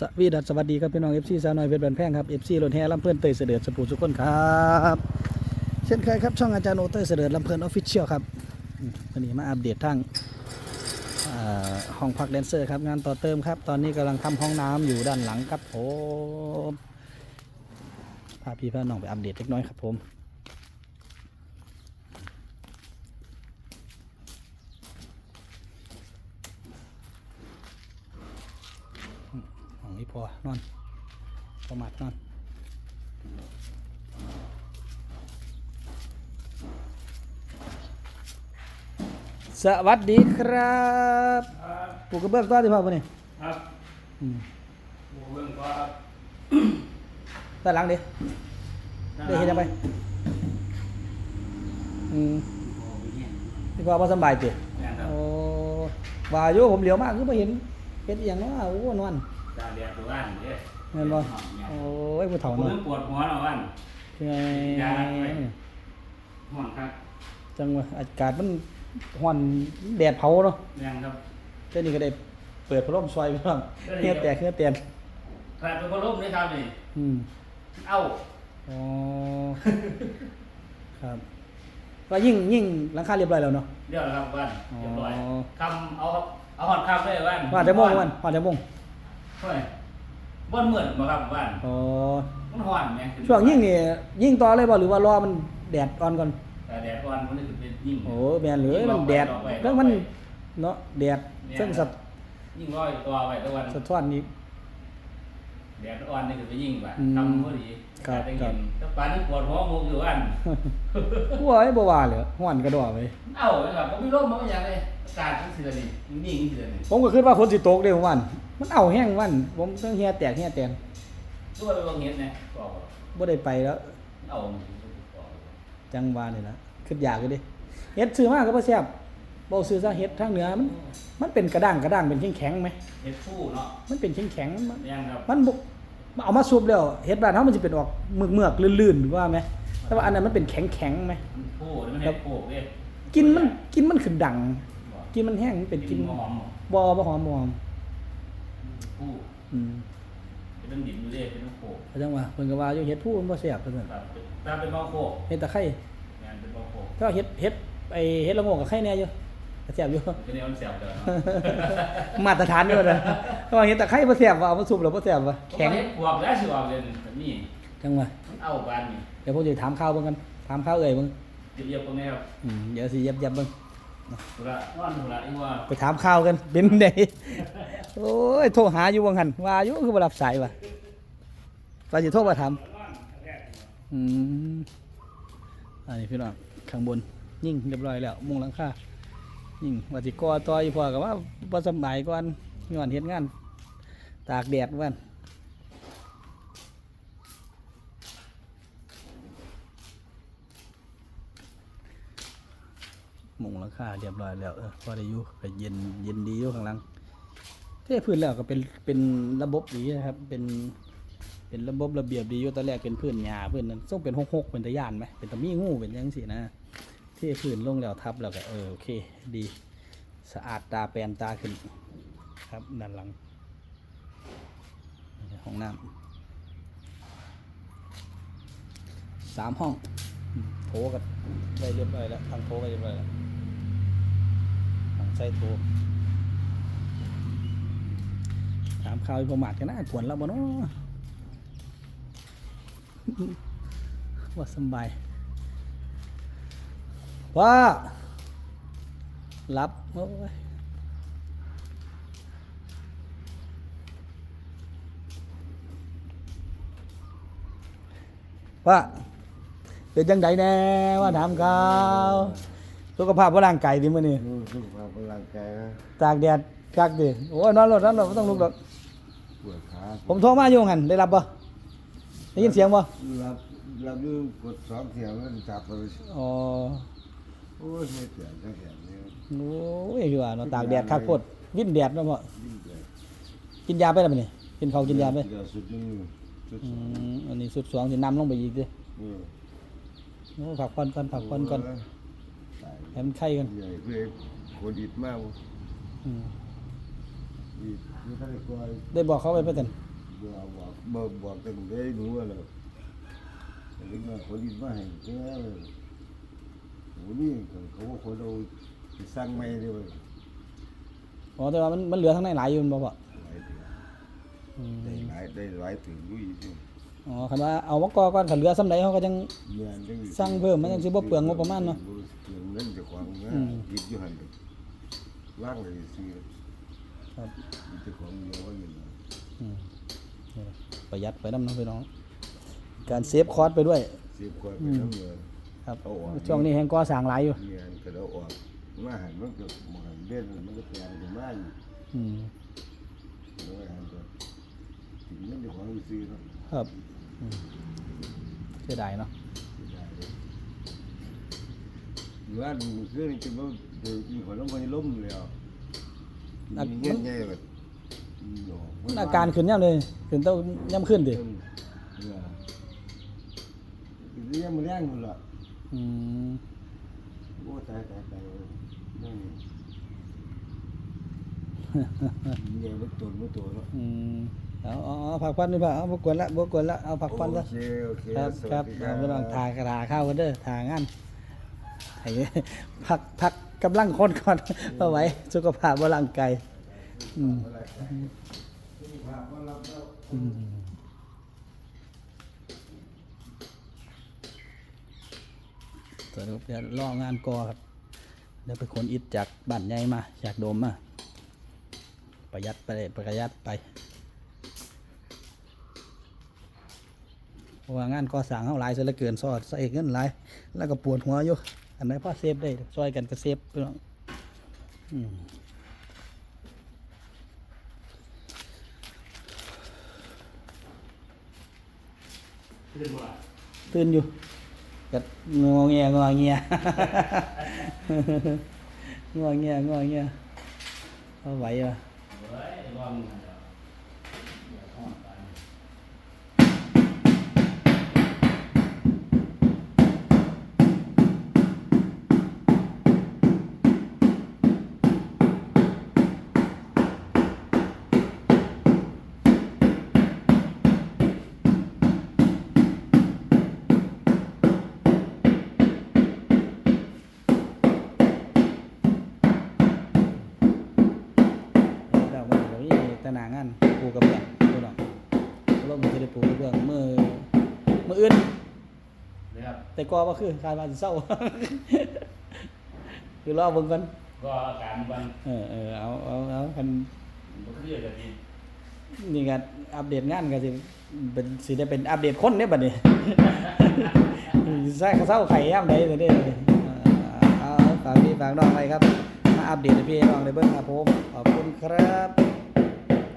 สวีดัสสวัสดีครับพี่น้องเอฟซีสาวน้อยเพชรบันแพงครับเอฟซีรถแห่ลำเพลินเตยเสด็จสปูสุคนครับเช่นเคยครับช่องอาจารย์โอเตยเสด็จลำเพลินออฟฟิเชียลครับวันนี้มาอัปเดตทางห้องพักแดนเซอร์ครับงานต่อเติมครับ ตอนนี้กำลังทำห้องน้ำอยู่ด้านหลังครับผมพาพี่พาน้องไปอัปเดตเล็กน้อยครับผม ของ นี้พอนอนประมาทนอนสวัสดีครับปลูกกระเบื้องต้นที่พ่อปะนี่ครับอืมหมูเบิ่งก็ครับด้านหลังดิได้เห็นยังไปอืมโอ้ยเนี่ยที่พ่อพ่อสำบายติแม่นครับโอ้ว่าอยู่ผมเหลียวมากคือไม่เห็นเห็นอหย่างเนาะโอ้นอน ตาเดียตัวบ้านเด้อเงินบ่โอ้ยผู้ผเฒ่ามนอนเริ่มปวดหัวแล้วบ้านไงยาไปห่วงครับจังหวะอากาศมันร้อนแดดเผาเนาะแม่นครับเจ้านี่ก็ได้เปิดพัดลมซอยไปบ้างก็ได้เฮียแตกเฮียแตนขนาดเป็นคนล้มเลยครับนี่อืมเอ้าอ๋อครับก็ยิ่งยิ่งหลังคาเรียบร้อยแล้วเนาะเรียบร้อยครับบ้านเรียบร้อยอ๋อคำเอาเอาหอดคำเลยบ้านว่าจะโมงวันว่าจะโมง เฮ้ยบ้านเหมือนบ่ครับบ้านอ๋อมันห่อนไงช่วงยิ่งนี่ยิ่งต่อเลยบ่หรือว่ารอมันแดดอ่อนก่อนแต่แดดอ่อนมันจะเป็นยิ่งโอ้แม่นเลยมันแดดดอกไว้แล้วมันดอกไว้เนาะแดดเนี่ยซึ่งสัตยิ่งร้อยตัวไว้ตะวันสะท้อนนี้แดดอ่อนนี่คือไปยิ่งกว่าอืมทำพอดีครับแต่ครัเห็บนถ้าปานนี้ปวดหัวมุกอยู่อันผู้ว่าไอ้บ่ว่าเลยฮ้อนกระดอไปเอ้าเลยครับผมมีร่มมาไม่ยังเลยอากาศทั้งสิละนี่นิ่งๆสิละนี่ผมก็คิดว่าฝนสิตกเด้วัน มันเอาแห้งวัน ผมเพิ่งเฮียแตกเฮียแตนตัวไปบางเห็ดนะก็บอกบ่ได้ไปแล้ว เอามันก็จังหวานี่ละคิดอยากอยู่ดิเฮ็ดซื้อมาก็บ่แซ่บบ่ซื้อซะเฮ็ดทางเหนือมัน มันเป็นกระด้างกระด้างเป็นแข็งๆไหมเห็ดผู้เนาะมันเป็นแข็งๆมัน ยังครับมันบ่เอามาซุปแล้วเฮ็ดบ้านเฮามันสิเป็นออกเมือกๆลื่นๆว่าไหมแต่ว่าอันนั้นมันเป็นแข็งๆไหมมันผู้นี่มันเห็ดผู้เด้กินมันกินมันขึ้นดังกินมันแห้งมันเป็นกินหอมบ่บ่หอมบ่หอม ผู้อืมเป็นน้ำดิบอยู่เด้เป็นน้ำโขกก็จังว่าเพิ่นก็ว่าอยู่เฮ็ดผู้มันบ่แซ่บเพิ่นครับตาเป็นบางโขกเฮ็ดตะไคร้งานเป็นบางโขกก็เฮ็ดเฮ็ดไอ้เฮ็ดละโงกกับไข่แหน่อยู่ก็แซ่บอยู่ เป็นแนวมันแสบเด้อมาตรฐานอยู่นะเพราะว่าเห็นตะไคร้บ่แซ่บว่าเอามาซุปแล้วบ่แซ่บว่าแข็แข็งงบวกแล้วสิออกเลยแบบนี้จังว่ามันเอาบานนี่เดี๋ยวผมจะถามข้าวเบิ่งกันถามข้าวเอ่ยเบิ่งเรียบๆตรงนี้ครับอืมเดี๋ยวสิยับยับๆเบิ่ง ไปถามข้าวกันเป็นไดโอ้ยโทรหาอยู่ว่าหั่นว่าอยู่คือบ่รับสายว่ะว่าสิโทรมาถามอืมอันนี้พี่น้องข้างบนยิ่งเรียบร้อยแล้วมุงหลังคายิ่งว่าสิกอต่ออีกพอก็ว่าบ่สำบายก่อนย้อนเฮ็ดงาน ตากแดดวัน มุงหลังคาเรียบร้อยแล้วเออพอได้อยู่ก็เย็นเย็นดีอยู่ข้างหลังเทพื้นแล้วก็เป็นเป็นระบบดีนะครับ เป็นเป็นระบบระเบียบดีอยู่ตอนแรกเป็นพื้นหญ้าพื้นนั้นส่งเป็นหกๆเป็นตะยานไหมเป็นตะมีงูเป็นยังสินะเทพื้นลงแล้วทับแล้วก็เออโอเคดีสะอาดตาแปลนตาขึ้นครับด้านหลังห้องน้ำสามห้องโถกันได้เรียบร้อยแล้วทางโถไปเรียบร้อยแล้ว ใส่โทรถามข่าวอีประมาทกันนะปวนเราบ่เนาะว่าสบายว่ารับโอ้ยว่าเป็นจังไดแน่ว่าถามข่าว สุขภาพว่าร่างกายดีมื้อนี้อืมสุขภาพกำลังกายนะตากแดดคักดิโอ้ยนอนรถนอนรถไม่ต้องลุกหรอกปวดขาผมโทรมาอยู่หันได้รับปะได้ยินเสียงปะรับรับอยูกดสองเสียงแล้วจับไปอ๋อโอ้ยไม่เสียงจังเสียงนี่โอ้ยคือว่าเนาะตากแดดคักโคตรวิ่นแดดเนาะพ่อยิ่งเกิดกินยาไปแล้วมั้ยนี่กินข้าวกินยาไปเดี๋ยวสุดนี่สุดอืสองมอันนี้สุดสองสินำลงไปอีกดิอืม โอ้ผักผ่อนก่อนผักผ่อนก่อนตาย ให้มันไข้กันใหญ่เพื่อคนอิดมากอืมอิดมีท่านกลัวได้บอกเขาไปเพื่อนบอกบอกบอกบอกกันได้รู้ว่าเราถึงว่าคนที่มาให้แค่วันนี้เขาว่าคนเราสร้างไม่ได้ว่าอ๋อแต่ว่ามันมันเหลือทั้งในหลายอยู่แมันบ่พ่อหลายถึงอืมได้หลายได้หลายถึงด้วยที่ อ๋อคันว่าเอามากอก่อนคันเหลือซ้ำใดเขาก็จังเงินจัสั่งเพิ่มมันจังสิบ่เปลืองงบประมาณเนาะ เปลืองเงินจากของนะอืมยิบอยู่หันว่างเลยซื้อครับเจ้าของเยอะว่าเงินอืมนี่ล่ะประหยัดไปนำเนาะพี่น้อง การเซฟคอร์สไปด้วย เสียบกว่าไปทั้งเงิน ครับ เอาออก ช่วงนี้แฮงก่อสร้างหลายอยู่ เงินก็เราออกมาหันมันก็มหันเด่นมันก็แปลงเป็นบ้านอืมแล้วหันก็ถึงเงินเจ้าของซื้อเนาะ ครับอืมเสียดายเนาะว่าดูเรื่องนี้จะว่าเดี๋ยวมีคนลงไปล้มแล้วมีเงี้ยใหญ่แบบมันอาการขึ้นย่ำเลยขึ้นต้องย่ำขึ้นดิเรียกมันแรงหมดละอืมโอ้ตายตายตายนั่นเงี้ยมันตัวมันตัวแล้วอืม เอาเอาเอาผักพันดีกว่าเอาบกวนละบกวนละเอาผักพันซะโอเคโอเคครับสวัสครับดีเอาไปลองทากระดาข้าวกันเด้อทางานให้พักพักกำลังคนก่อนเอาไว้สุขภาพบ่ร่างกายอืมอืมสรุปจะล่องานกอครับเดี๋ยวไปขนอิฐจากบ้านใหญ่มาจากโดมมาประหยัดไปเลยประหยัดไป เพ ราะว่างานก่อสร้างเฮาหลายซะเหลือเกินซอดใส่เงินหลายแล้วก็ปวดหัวอยู่อันไหนพอเซฟได้ซอยกันก็เซฟพี่น้องอืมตื่นอยู่ก็งอเงียงอเงียงอเงียงอเงียเอาไหวปะเฮ้ยลอง แต่หนางานปูกระเบื้องพี่น้องรถมันจะได้ปูกระเบื้องมือมืออื่นนะครับแต่ก็ว่าคือคาดว่าสิเศร้า คือรอเบิ่งกันก็อาการมันเออเออเอาเอาเอาคันมันเครียดเลยทีนี่ก็อัปเดตงานก็สิเป็นสิได้เป็นอัปเดตคนเนี่ยบัดนี้ใส่เศร้าไข่ยามใดเด้อเด้อเอาเอาฝากพี่ฝากน้องไว้ครับ มาอัปเดตให้พี่น้องได้เบิ่งครับผม ขอบคุณครับ